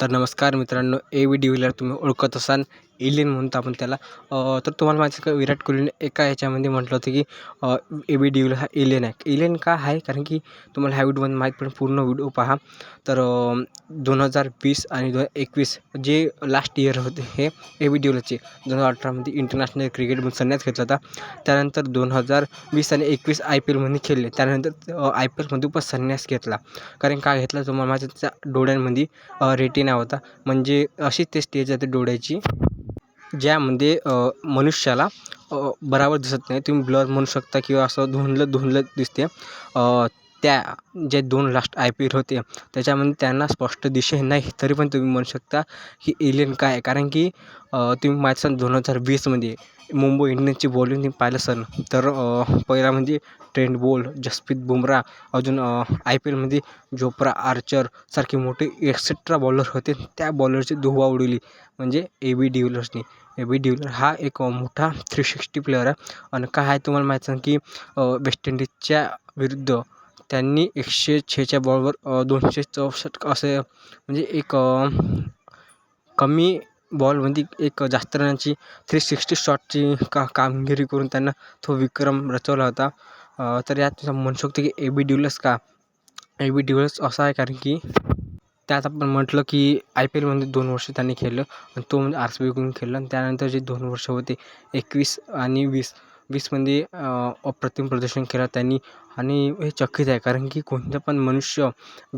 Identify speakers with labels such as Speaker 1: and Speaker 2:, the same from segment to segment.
Speaker 1: तर नमस्कार मित्रांनो ए बी डिव्हिलर तुम्ही ओळखत असाल. एलियन म्हणतो आपण त्याला. तर तुम्हाला माहिती का विराट कोहलीने एका याच्यामध्ये म्हटलं होतं की ए बी डी हा एलियन आहे. एलियन का आहे? कारण की तुम्हाला ह्या व्हिडिओमध्ये माहीत पण पूर्ण व्हिडिओ पहा. तर दोन हजार वीस आणि दोन हजार एकवीस जे लास्ट इयर होते हे ए बी डिव्हिलरचे दोन हजार अठरामध्ये इंटरनॅशनल क्रिकेटमध्ये संन्यास घेतला होता. त्यानंतर दोन हजार वीस आणि एकवीस आय पी एलमध्ये खेळले. त्यानंतर आय पी एलमध्ये पण संन्यास घेतला. कारण का घेतला? तुम्हाला माझ्या त्या डोळ्यांमध्ये रेटिना होता. म्हणजे अशी ते स्टेज आहे डोळ्याची. ज्यामध्ये म्हणजे, मनुष्याला बरोबर दिसत नाही. तुम्ही ब्लर म्हणू शकता किंवा असं धुंदलं धुंदलं दिसते त्या जे दोन लास्ट आय पी एल होते त्याच्यामध्ये त्यांना स्पष्ट दिशे नाही. तरी पण तुम्ही म्हणू शकता की एलियन काय आहे? कारण की तुम्ही माहीत असाल दोन हजार वीसमध्ये मुंबई इंडियन्सची बॉलिंग तुम्ही पाहिलं असेल तर पहिला म्हणजे ट्रेंड बोल्ट जसप्रीत बुमरा अजून आय पी एलमध्ये जोप्रा आर्चर सारखे मोठे एक्सेट्रा बॉलर होते. त्या बॉलरची धुवा उडवली. म्हणजे ए बी डिव्हिलर्सनी ए बी डिव्हिलर हा एक मोठा थ्री सिक्स्टी प्लेअर आहे. आणि काय आहे तुम्हाला माहीत सांग की वेस्ट इंडिजच्या विरुद्ध त्यांनी एकशे छेच्या बॉलवर दोनशे चौसष्ट असे म्हणजे एक कमी बॉलमध्ये म्हणजे एक जास्त रनाची थ्री सिक्स्टी शॉटची का कामगिरी करून त्यांना तो विक्रम रचवला होता. तर यात म्हणू शकतो की ए बी डिव्हिलर्स का? ए बी डिव्हिलर्स असा आहे कारण की त्यात आपण म्हटलं की आय पी एलमध्ये दोन वर्ष त्यांनी खेळलं आणि तो म्हणजे आर सी बीकडून खेळलं आणि त्यानंतर जे दोन वर्ष होते एकवीस आणि वीस वीसमध्ये अप्रतिम प्रदर्शन केलं त्यांनी. आणि हे चकित आहे कारण की कोणतं पण मनुष्य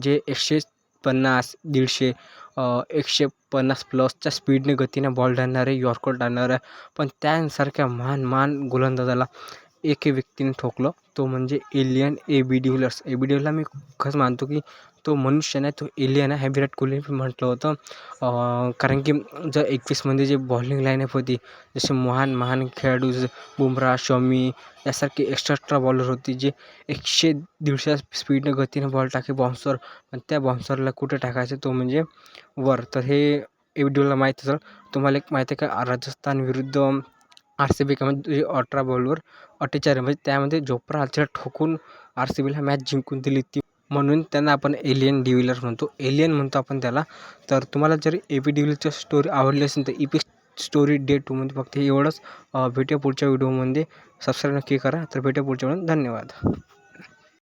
Speaker 1: जे एकशे पन्नास दीडशे एकशे पन्नास प्लसच्या स्पीडने गतीने बॉल डालणारे यॉर्कर टाळणारे पण त्यांसारख्या महान महान गोलंदाजाला एके व्यक्तीने ठोकलं. तो म्हणजे alien A B de Villiers A B डिव्हिलरला मी खरंच मानतो की तो मनुष्य नाही तो एलियन आहे. हे विराट कोहलीने पण म्हटलं होतं. कारण की जर एकवीसमध्ये जे बॉलिंग लाईनअप होती जसे महान महान खेळाडू जसे बुमराह शमी यासारखे एक्स्ट्रा एक्स्ट्रा बॉलर होते जे एकशे दीडशे स्पीडनं गतीनं बॉल टाके बाउन्सर पण त्या बाउन्सरला कुठे टाकायचं? तो म्हणजे वर. तर हे ए बी डिव्हिलरला माहीत असेल तुम्हाला एक माहिती आहे का? राजस्थान विरुद्ध आर सी बी म्हणजे अठरा बॉलवर अठ्ठेचाळीस म्हणजे त्यामध्ये जोप्रा आर्चर ठोकून आर सी बीला मॅच जिंकून दिली ती. म्हणून त्यांना आपण एलियन डिव्हिलर म्हणतो. एलियन म्हणतो आपण त्याला. तर तुम्हाला जर ए पी डिव्हिलरची स्टोरी आवडली असेल तर ई पी स्टोरी डे टूमध्ये फक्त एवढंच. भेटूया पुढच्या व्हिडिओमध्ये सबस्क्राईब नक्की करा. तर भेटूया पुढच्या वेळेस धन्यवाद.